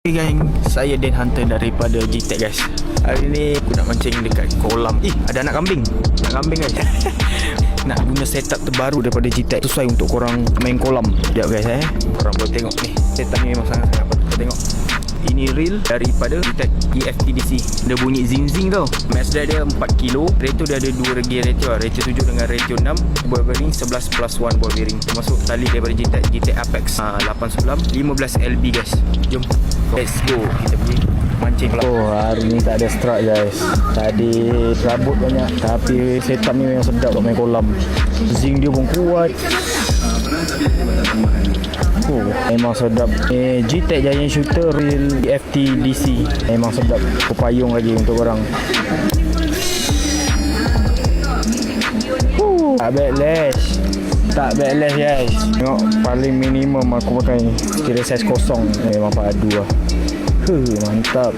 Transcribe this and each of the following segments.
Hey gang, saya Dan Hunter daripada GTEC guys. Hari ni aku nak mancing dekat kolam. Eh, ada anak kambing. Anak kambing guys. Nak guna setup terbaru daripada GTEC Sesuai untuk korang main kolam. Sekejap guys eh. Korang boleh tengok ni. Setup ni memang sangat-sangat kita tengok ini reel daripada GTEC EFTDC Dia bunyi zing-zing tau. Max drag dia 4 kilo. Ratio dia ada 2 regi ratio lah. Ratio 7 dengan ratio 6 Ball bearing 11 plus 1 ball bearing. Termasuk tali daripada GTEC GTEC Apex. Ha, 8 sulam 15 LB guys. Jom. Let's go. Kita pergi mancing pula. Oh hari ni tak ada strike guys. Tadi rabut banyak Tapi setup ni memang sedap kat main kolam. Zing dia pun kuat. Oh, memang sedap. Eh, G-Tech Giant Shooter Real FTDC Memang sedap Pepayung lagi untuk orang. Tak backlash. Tak backlash guys. Tengok paling minimum aku pakai Kira saiz kosong. Memang padu lah Huh, mantap.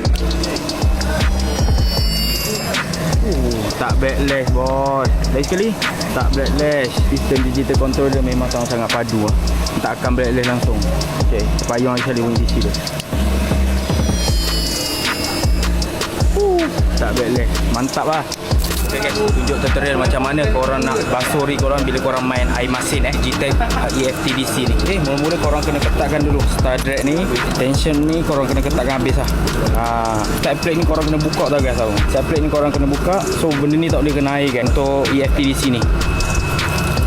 Tak backlash bos Lagi sekali Tak backlash Sistem digital control dia memang sangat-sangat padu lah Tak akan backlash langsung. Okay Payung lagi sekali bunyi sisi dia. Uh, Tak backlash Mantap lah Tunjuk tutorial macam mana korang nak basuh rig korang bila korang main air masin eh. G-Tech EFTDC ni. Okay, mula-mula korang kena ketatkan dulu. Star drag ni, tension ni korang kena ketatkan habis lah. Ha, Side plate ni korang kena buka tau guys tau Side plate ni korang kena buka So benda ni tak boleh kena air kan Untuk EFTDC ni.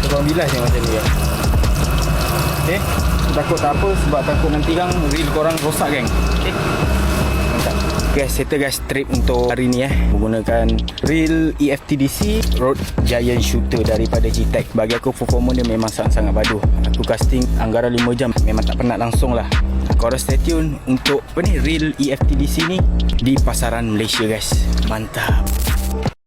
Korang bilas je macam ni kan Okay, takut tak apa sebab takut nanti kan reel korang rosak geng. Okay Mantap. Guys, settle guys trip untuk hari ni eh menggunakan reel E EFTDC Road Giant Shooter daripada G-Tech. Bagi aku performance dia memang sangat-sangat padu. Aku casting anggaran 5 jam memang tak penat langsung lah. Korang stay tune untuk apa ni reel E EFTDC ni di pasaran Malaysia guys. Mantap.